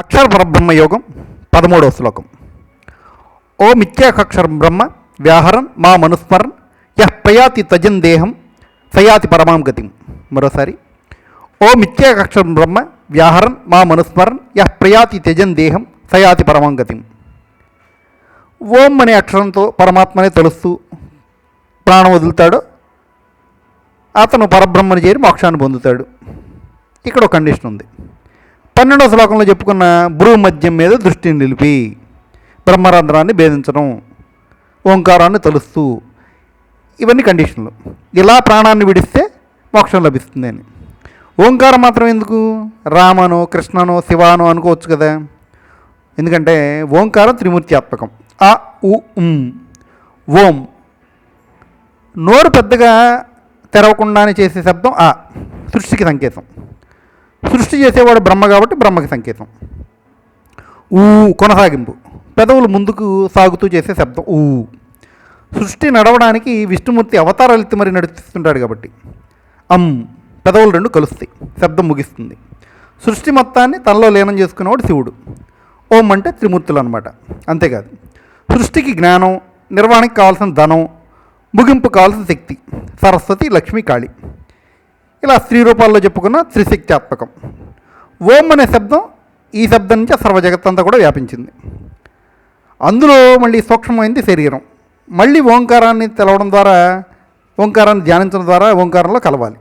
అక్షర పరబ్రహ్మ యోగం పదమూడవ శ్లోకం. ఓ మిథ్యాకక్షరం బ్రహ్మ వ్యాహరం మా మనుస్మరణ్ యహ్ ప్రయాతి తజన్ దేహం సయాతి పరమాం గతిం. మరోసారి. ఓ మిథ్యాకక్షరం బ్రహ్మ వ్యాహరన్ మా మనుస్మరణ్ యహ్ ప్రయాతి త్యజన్ దేహం సయాతి పరమాం గతిం. ఓం అనే అక్షరంతో పరమాత్మనే తలుస్తూ ప్రాణం వదులుతాడో అతను పరబ్రహ్మను చేరి మోక్షాన్ని పొందుతాడు. ఇక్కడ ఒక కండిషన్ ఉంది. పన్నెండవ శ్లోకంలో చెప్పుకున్న భ్రూ మీద దృష్టిని నిలిపి బ్రహ్మరంధ్రాన్ని భేదించడం ఓంకారాన్ని తలుస్తూ ఇవన్నీ కండిషన్లు. ఇలా ప్రాణాన్ని విడిస్తే మోక్షం లభిస్తుంది అని. ఓంకారం మాత్రం ఎందుకు? రామనో కృష్ణనో శివానో అనుకోవచ్చు కదా. ఎందుకంటే ఓంకారం త్రిమూర్త్యాత్మకం. ఆ ఉ ఉం ఓం. నోరు పెద్దగా తెరవకుండానే చేసే శబ్దం ఆ సృష్టికి సంకేతం. సృష్టి చేసేవాడు బ్రహ్మ కాబట్టి బ్రహ్మకి సంకేతం. ఊ కొనసాగింపు. పెదవులు ముందుకు సాగుతూ చేసే శబ్దం ఊ. సృష్టి నడవడానికి విష్ణుమూర్తి అవతారాలు ఎత్తి మరి నడిపిస్తుంటాడు కాబట్టి. అమ్ పెదవులు రెండు కలుస్తాయి. శబ్దం ముగిస్తుంది. సృష్టి మొత్తాన్ని తనలో లీనం చేసుకునేవాడు శివుడు. ఓం అంటే త్రిమూర్తులు అనమాట అంతేకాదు. సృష్టికి జ్ఞానం నిర్వహణకి కావాల్సిన ధనం ముగింపు కావాల్సిన శక్తి సరస్వతి లక్ష్మి కాళి. ఇలా స్త్రీ రూపాల్లో చెప్పుకున్న త్రిశక్త్యాత్మకం. ఓం అనే శబ్దం ఈ శబ్దం నుంచి సర్వ జగత్తంతా కూడా వ్యాపించింది. అందులో మళ్ళీ సూక్ష్మమైంది శరీరం. మళ్ళీ ఓంకారాన్ని తెలవడం ద్వారా ఓంకారాన్ని ధ్యానించడం ద్వారా ఓంకారంలో కలవాలి.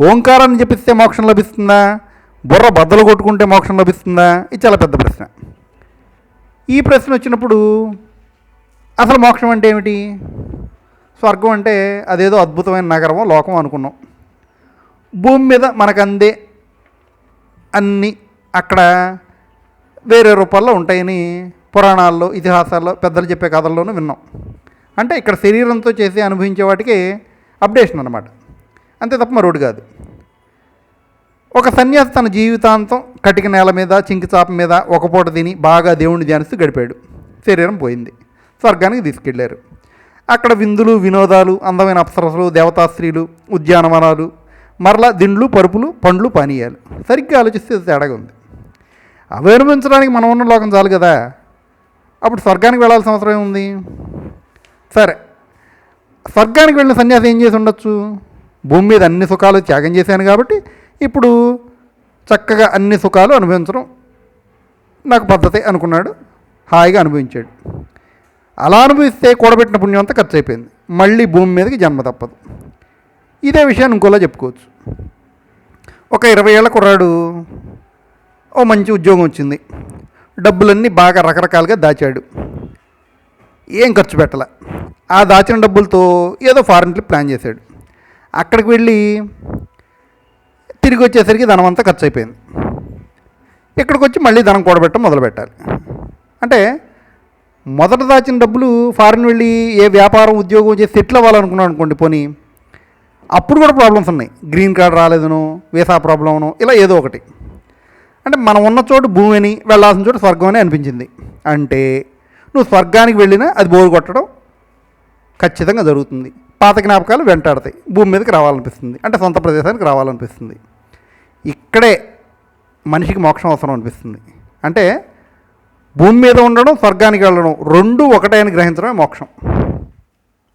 ఓంకారాన్ని జపిస్తే మోక్షం లభిస్తుందా? బుర్ర బద్దలు కొట్టుకుంటే మోక్షం లభిస్తుందా? ఇది చాలా పెద్ద ప్రశ్న. ఈ ప్రశ్న వచ్చినప్పుడు అసలు మోక్షం అంటే ఏమిటి? స్వర్గం అంటే అదేదో అద్భుతమైన నగరమో లోకం అనుకున్నాం. భూమి మీద మనకందే అన్నీ అన్ని అక్కడ వేరే రూపాల్లో ఉంటాయని పురాణాల్లో ఇతిహాసాల్లో పెద్దలు చెప్పే కథల్లోనూ విన్నాం. అంటే ఇక్కడ శరీరంతో చేసి అనుభవించే వాటికి అప్డేషన్ అనమాట అంతే తప్ప మరొకటి కాదు. ఒక సన్యాసి తన జీవితాంతం కటిక నేల మీద చింకిచాప మీద ఒక పూట తిని బాగా దేవుణ్ణి ధ్యానిస్తూ గడిపాడు. శరీరం పోయింది. స్వర్గానికి తీసుకెళ్ళారు. అక్కడ విందులు వినోదాలు అందమైన అప్సరసలు దేవతాస్త్రీలు ఉద్యానవనాలు మరలా దిండ్లు పరుపులు పండ్లు పానీయాలు. సరిగ్గా ఆలోచిస్తే ఇది తేడాగా ఉంది. అవి అనుభవించడానికి మనం ఉన్న లోకం చాలు కదా. అప్పుడు స్వర్గానికి వెళ్ళాల్సిన అవసరం ఏముంది? సరే. స్వర్గానికి వెళ్ళిన సన్యాసి ఏం చేసి ఉండొచ్చు? భూమి మీద అన్ని సుఖాలు త్యాగం చేశాను కాబట్టి ఇప్పుడు చక్కగా అన్ని సుఖాలు అనుభవించడం నాకు పద్ధతి అనుకున్నాడు. హాయిగా అనుభవించాడు. అలా అనుభవిస్తే కూడబెట్టిన పుణ్యం అంతా ఖర్చు అయిపోయింది. మళ్ళీ భూమి మీదకి జన్మ తప్పదు. ఇదే విషయాన్ని ఇంకోలా చెప్పుకోవచ్చు. ఒక ఇరవై ఏళ్ళ కుర్రాడు ఓ మంచి ఉద్యోగం వచ్చింది. డబ్బులన్నీ బాగా రకరకాలుగా దాచాడు. ఏం ఖర్చు పెట్టాల. ఆ దాచిన డబ్బులతో ఏదో ఫారెన్ ట్రిప్ ప్లాన్ చేశాడు. అక్కడికి వెళ్ళి తిరిగి వచ్చేసరికి ధనం అంతా ఖర్చు అయిపోయింది ఇక్కడికి వచ్చి మళ్ళీ ధనం కూడబెట్టడం మొదలు పెట్టాలి అంటే మొదట దాచిన డబ్బులు ఫారెన్ వెళ్ళి ఏ వ్యాపారం ఉద్యోగం చేసి సెటిల్ అవ్వాలనుకున్నాను అనుకోండి పోనీ అప్పుడు కూడా ప్రాబ్లమ్స్ ఉన్నాయి. గ్రీన్ కార్డ్ రాలేదను వీసా ప్రాబ్లమ్ను ఇలా ఏదో ఒకటి. అంటే మనం ఉన్న చోటు భూమి అని వెళ్ళాల్సిన చోటు స్వర్గం అని అనిపించింది. అంటే నువ్వు స్వర్గానికి వెళ్ళినా అది బోరు కొట్టడం ఖచ్చితంగా జరుగుతుంది. పాత జ్ఞాపకాలు వెంటాడతాయి. భూమి మీదకి రావాలనిపిస్తుంది. అంటే సొంత ప్రదేశానికి రావాలనిపిస్తుంది. ఇక్కడే మనిషికి మోక్షం అవసరం అనిపిస్తుంది. అంటే భూమి మీద ఉండడం స్వర్గానికి వెళ్ళడం రెండు ఒకటే అని గ్రహించడమే మోక్షం.